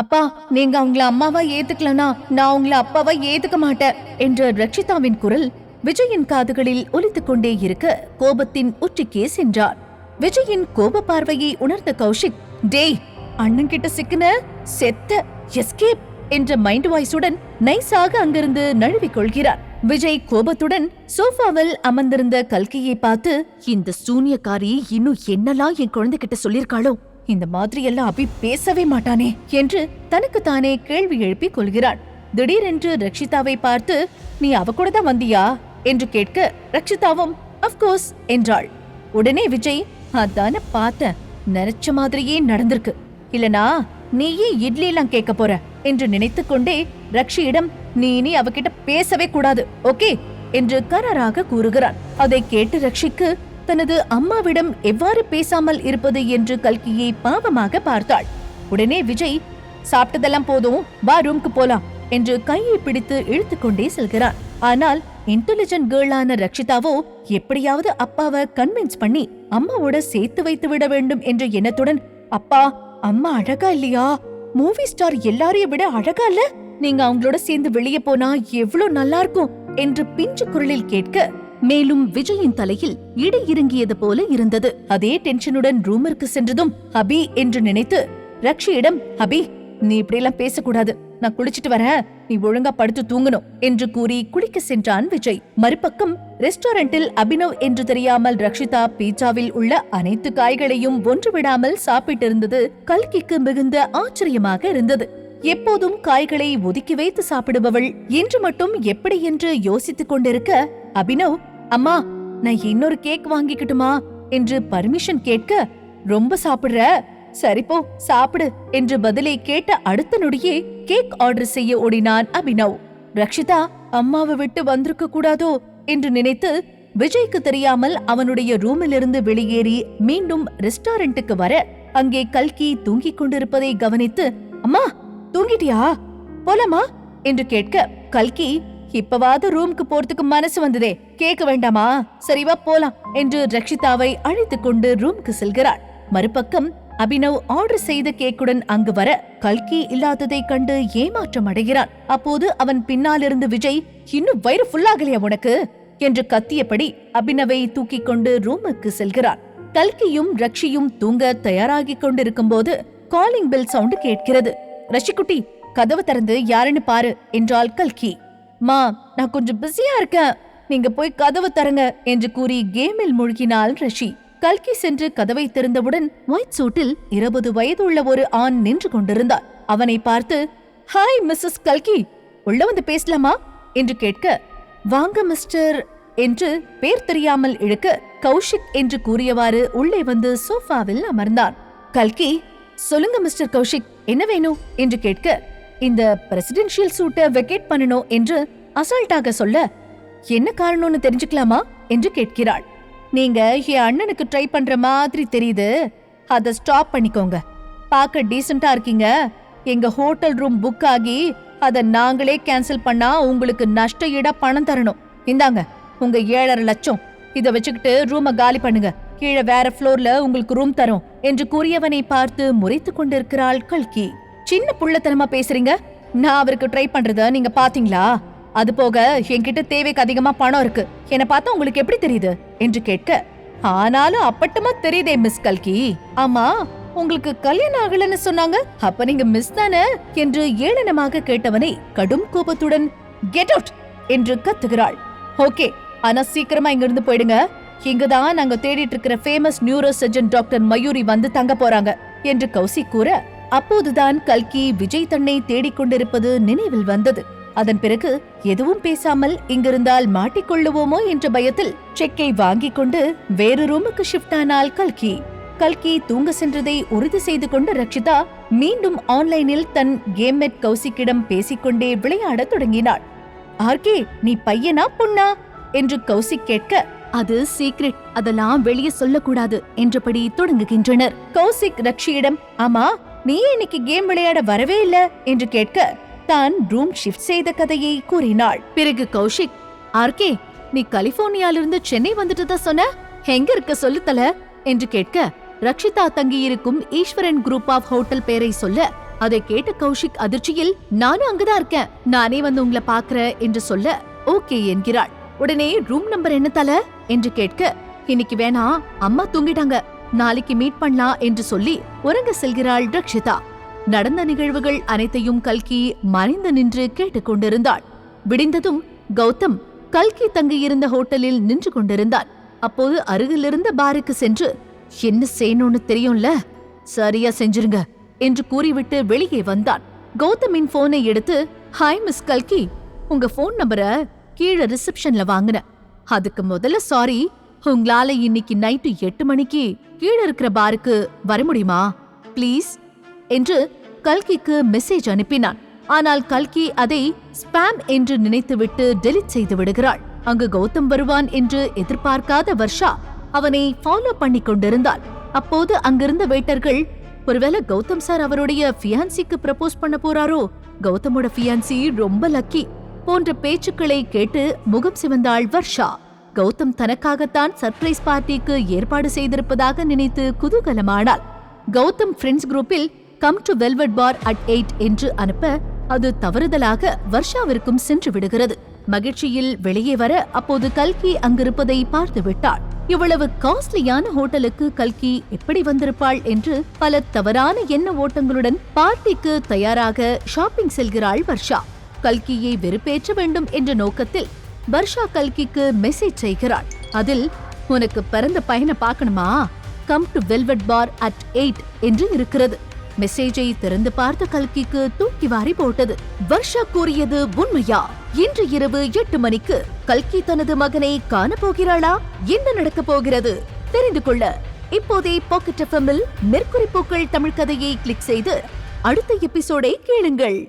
அப்பா நீங்க அவங்கள அம்மாவா ஏத்துக்கலனா நான் உங்கள அப்பாவா ஏத்துக்க மாட்டேன் என்ற ரக்ஷிதாவின் குரல் விஜயின் காதுகளில் ஒலித்துக் கொண்டே இருக்க கோபத்தின் உச்சிக்கே சென்றார். விஜயின் கோப பார்வையை உணர்ந்த கௌஷிக் டேய் அண்ணன் கிட்ட சிக்கின செத்த எஸ்கேப் என்ற மைண்ட் வாய்ஸுடன் நைஸாக அங்கிருந்து நழுவிக் கொள்கிறார். விஜய் கோபத்துடன் சோஃபாவில் அமர்ந்திருந்த கல்கியை பார்த்து இந்த சூனியக்காரி இன்னும் என்னலாம் என் குழந்தைகிட்ட சொல்லிருக்காளோ இந்த மாதிரியெல்லாம் அபி பேசவே மாட்டானே என்று தனக்கு தானே கேள்வி எழுப்பிக் கொள்கிறான் திடீரென்று ரக்ஷிதாவை பார்த்து நீ அவ கூட தான் வந்தியா? என்று கேட்க ரக்ஷிதாவும் அப்கோர்ஸ் என்றாள். உடனே விஜய் அதான பார்த்தேன். நினைச்ச மாதிரியே நடந்திருக்கு. இல்லனா நீயே இட்லி எல்லாம் கேட்க போற என்று நினைத்து கொண்டே ரக்ஷியிடம் நீ இனி அவகிட்ட பேசவே கூடாது ஓகே? என்று கராராக கூறுகிறான் அதை கேட்டு ரக்ஷிக்கு தனது அம்மாவிடம் எவ்வாறு பேசாமல் இருப்பது என்று கல்கியை பாவமாக பார்த்தாள். உடனே விஜய் சாப்பிட்டதெல்லாம் போதும் வா ரூம்க்கு போலாம் என்று கையை பிடித்து இழுத்துக்கொண்டே செல்கிறான் ஆனால் இன்டெலிஜென்ட் கேர்ளான ரக்ஷிதாவோ எப்படியாவது அப்பாவை கன்வின்ஸ் பண்ணி அம்மாவோட சேர்த்து வைத்து விட வேண்டும் என்ற எண்ணத்துடன் அப்பா அம்மா அழகா இல்லையா? மூவி ஸ்டார் எல்லாரையும் விட அழகா இல்ல? நீங்க அவங்களோட சேர்ந்து வெளியே போனா எவ்வளவு நல்லா இருக்கும் என்று பிஞ்சு குரலில் கேட்க மேலும் விஜயின் தலையில் இடி இறங்கியது போல இருந்தது. அதே டென்ஷனுடன் ரூமிற்கு சென்றதும் அபி என்று நினைத்து ரக்ஷியிடம் அபி நீ இப்படியெல்லாம் பேசக்கூடாது. நான் குளிச்சிட்டு வரேன். நீ ஒழுங்கா படுத்து தூங்கணும் என்று கூறி குளிக்க சென்றான் விஜய். மறுபக்கம் ரெஸ்டாரண்டில் அபினவ் என்று தெரியாமல் ரக்ஷிதா பீட்சாவில் உள்ள அனைத்து காய்களையும் ஒன்று விடாமல் சாப்பிட்டிருந்தது. கல்கிக்கு மிகுந்த ஆச்சரியமாக இருந்தது. எப்போதும் காய்களை ஒதுக்கி வைத்து சாப்பிடுபவள். இன்று மட்டும் எப்படி என்று யோசித்துக் கொண்டிருக்க அபினவ் அம்மா நான் இன்னொரு கேக் வாங்கிக்கட்டுமா? என்று பர்மிஷன் கேட்க ரொம்ப சாப்பிடுற? சரிப்போ சாப்பிடு என்று பதிலை கேட்ட அடுத்த நொடியே கேக் ஆர்டர் செய்ய ஓடினான் அபினவ். ரக்ஷிதா அம்மாவை விட்டு வந்திருக்க கூடாதோ? என்று நினைத்து விஜய்க்கு தெரியாமல் அவனுடைய ரூமிலிருந்து வெளியேறி மீண்டும் ரெஸ்டாரண்ட்டுக்கு வர அங்கே கல்கி தூங்கிக் கொண்டிருப்பதை கவனித்து அம்மா தூங்கிட்டியா? போலாமா? என்று கேட்க கல்கி இப்பவாவது ரூம்க்கு போறதுக்கு மனசு வந்ததே. கேட்க வேண்டாமா? சரிவா போலாம் என்று ரக்ஷிதாவை அழைத்துக் கொண்டு ரூம்க்கு செல்கிறாள். மறுபக்கம் அபினவ் ஆர்டர் செய்த கேக்குடன் அங்கு வர கல்கி இல்லாததை கண்டு ஏமாற்றம் அடைகிறான். அப்போது அவன் பின்னாலிருந்து விஜய் இன்னும் வயிறு ஃபுல்லாகலையா உனக்கு? என்று கத்தியபடி அபினவை தூக்கிக் கொண்டு ரூமுக்கு செல்கிறான் கல்கியும் ரக்ஷியும் தூங்க தயாராகிக் கொண்டிருக்கும் போது காலிங் பெல் சவுண்ட் கேட்கிறது ரஷிக்குட்டி கதவு திறந்து யாருன்னு பாரு என்றாள் கல்கி. மா நான் கொஞ்சம் பிஸியா இருக்கேன். நீங்க போய் கதவு தரங்க என்று கூறி கேமில் மூழ்கினாள் ரஷி. கல்கி சென்று கதவை திறந்தவுடன் ஒயிட் சூட்டில் இருபது வயதுள்ள ஒரு ஆண் நின்று கொண்டிருந்தார் அவனை பார்த்து ஹாய் மிஸ்ஸஸ் கல்கி உள்ள வந்து பேசலாமா? என்று கேட்க வாங்க மிஸ்டர் என்று பேர் தெரியாமல் இழுக்க கௌஷிக் என்று கூறியவாறு உள்ளே வந்து சோஃபாவில் அமர்ந்தான். கல்கி சொல்லுங்க மிஸ்டர் கௌஷிக் என்ன வேணும்? என்று கேட்க இந்த பிரசிடென்ஷியல் சூட்டை வெக்கேட் பண்ணணும் என்று அசால்ட்டாக சொல்ல என்ன காரணம்னு தெரிஞ்சுக்கலாமா என்று கேட்கிறாள். நீங்க என் அண்ணனுக்கு ட்ரை பண்ற மாதிரி தெரியுது. அத ஸ்டாப் பண்ணிக்கோங்க. பார்க்க டீசெண்டா இருக்கீங்க. எங்க ஹோட்டல் ரூம் புக் ஆகி அத நாங்களே கேன்சல் பண்ணா உங்களுக்கு நஷ்ட ஈடா பணம் தரணும். இந்தாங்க உங்க ஏழரை லட்சம். இத வச்சுக்கிட்டு ரூம காலி பண்ணுங்க. கீழே வேற ஃப்ளோர்ல உங்களுக்கு ரூம் தரும் என்று கூறியவனை பார்த்து முறைத்துக் கொண்டிருக்கிறாள் கல்கி. சின்ன புள்ளத்தனமா பேசுறீங்க? நான் அவருக்கு ட்ரை பண்றத நீங்க பாத்தீங்களா? அது போக என்கிட்ட தேவைக்கு அதிகமா பணம் இருக்கு. என்ன பார்த்தா உங்களுக்கு எப்படி தெரியுது? என்று கேட்க ஆனாலும் அப்பட்டமா தெரியுதே மிஸ் கல்கி. ஆமா உங்களுக்கு கல்யாணம் ஆகலன்னு சொன்னாங்க. அப்ப நீங்க மிஸ் தானே? என்று ஏளனமாக கேட்டவனை கடும் கோபத்துடன் கெட் அவுட் என்று கத்துகிறாள். ஓகே ஆனா சீக்கிரமா இங்க இருந்து போயிடுங்க இங்கதான் நாங்க தேடிட்டு இருக்கிற famous neuro surgeon doctor Mayuri வந்து தங்க போறாங்க என்று கௌசி கூற அப்போதுதான் கல்கி விஜய் தன்னை தேடிக் கொண்டிருப்பது நினைவில் வந்தது. அதன் பிறகு எதுவும் பேசாமல் இங்கிருந்தால் மாட்டிக்கொள்ளுவோமோ என்ற பயத்தில் செக்கை வாங்கிக் கொண்டு வேறு ரூமுக்கு ஷிஃப்ட் ஆனாள் கல்கி. கல்கி தூங்க சென்றதை உறுதி செய்து கொண்ட ரக்ஷிதா மீண்டும் ஆன்லைனில் தன் கேம்மெட் கௌசிக்கிடம் பேசிக்கொண்டே விளையாடத் தொடங்கினாள். ஆர்கே நீ பையனா பொண்ணா? என்று கௌசிக் கேட்க அது சீக்ரெட் அதெல்லாம் வெளியே சொல்லக்கூடாது என்றபடி தொடங்குகின்றனர். கௌசிக் ரக்ஷியிடம் ஆமா நீ இன்னைக்கு கேம் விளையாட வரவே இல்ல என்று கேட்க தான் ரூம் ஷிஃப்ட் செய்த கதையை கூறினாள். பிறகு கௌஷிக் ஆர்கே நீ கலிபோர்னியாலிருந்து சென்னை வந்துட்டு தான் சொன்ன? எங்க இருக்க சொல்லுத்தல? என்று கேட்க ரக்ஷிதா தங்கியிருக்கும் ஈஸ்வரன் குரூப் ஆஃப் ஹோட்டல் பேரை சொல்ல. அதை கேட்ட கௌஷிக் அதிர்ச்சியில் நானும் அங்கதான் இருக்கேன். நானே வந்து உங்களை பாக்குறேன் என்று சொல்ல ஓகே என்கிறாள். உடனே ரூம் நம்பர் என்ன தல? என்று கேட்க இன்னைக்கு வேணா அம்மா தூங்கிட்டாங்க. நாளைக்கு மீட் பண்ணலாம் என்று சொல்லி உறங்க செல்கிறாள் ரக்ஷிதா. நடந்த நிகழ்வுகள் அனைத்தையும் கல்கி மறைந்து நின்று கேட்டுக்கொண்டிருந்தாள் விடிந்ததும் கௌதம் கல்கி தங்கியிருந்த ஹோட்டலில் நின்று கொண்டிருந்தான். அப்போது அருகிலிருந்த பாருக்கு சென்று என்ன செய்யணும்னு தெரியும்ல? சரியா செஞ்சிருங்க என்று கூறிவிட்டு வெளியே வந்தான். கௌதமின் போனை எடுத்து ஹாய் மிஸ் கல்கி. உங்க போன் நம்பரை கீழே ரிசப்ஷன்ல வாங்கின. அதுக்கு முதல்ல சாரி உங்களால இன்னைக்கு நைட்டு எட்டு மணிக்கு கீழே இருக்கிற பாருக்கு வர முடியுமா? ப்ளீஸ் என்று கல்கிக்கு மெசேஜ் அனுப்பினான். ஆனால் கல்கி அதை ஸ்பாம் என்று நினைத்துவிட்டு டெலிட் செய்து விடுகிறாள். அங்கு கௌதம் வருவான் என்று எதிர்பார்க்காத வர்ஷா அவனை ஃபாலோ பண்ணி கொண்டிருந்தாள். அப்போது அங்கிருந்த வெயிட்டர்கள் ஒருவேளை கௌதம் சார் அவருடைய ஃபியான்சிக்கு ப்ரப்போஸ் பண்ண போறாரோ? கௌதமோட ஃபியான்சி ரொம்ப லக்கி போன்ற பேச்சுக்களை கேட்டு முகம் சிவந்தாள் வர்ஷா. கௌதம் தனக்காகத்தான் சர்ப்ரைஸ் பார்ட்டிக்கு ஏற்பாடு செய்திருப்பதாக நினைத்து குதூகலமானாள். கௌதம் ஃப்ரெண்ட்ஸ் குரூப்பில் come to Velvet bar at eight என்று அனுப்ப அது தவறுதலாக வர்ஷாவிற்கும் சென்று விடுகிறது. மகிழ்ச்சியில் வெளியே வர அப்போது கல்கி அங்கிருப்பதை பார்த்து விட்டாள். இவ்வளவு காஸ்ட்லியான ஹோட்டலுக்கு கல்கி எப்படி வந்திருப்பாள்? என்று பல தவறான எண்ண ஓட்டங்களுடன் பார்ட்டிக்கு தயாராக ஷாப்பிங் செல்கிறாள் வர்ஷா. கல்கியை வெறுப்பேற்ற வேண்டும் என்ற நோக்கத்தில் வர்ஷா கல்கிக்கு மெசேஜ் செய்கிறாள். அதில் உனக்கு பிறந்த பையனை பார்க்கணுமா? Come to Velvet bar at eight என்று இருக்கிறது. மெசேஜை திறந்து பார்த்த கல்கிக்கு தூக்கி வாரி போட்டது. வர்ஷா கூறியது உண்மையா? இன்று இரவு எட்டு மணிக்கு கல்கி தனது மகனை காண போகிறாளா என்ன நடக்கப் போகிறது? தெரிந்து கொள்ள. இப்போதே பாக்கெட் எஃப்எம்மில் மெர்க்குரி தமிழ் கதையை கிளிக் செய்து அடுத்த எபிசோடை கேளுங்கள்.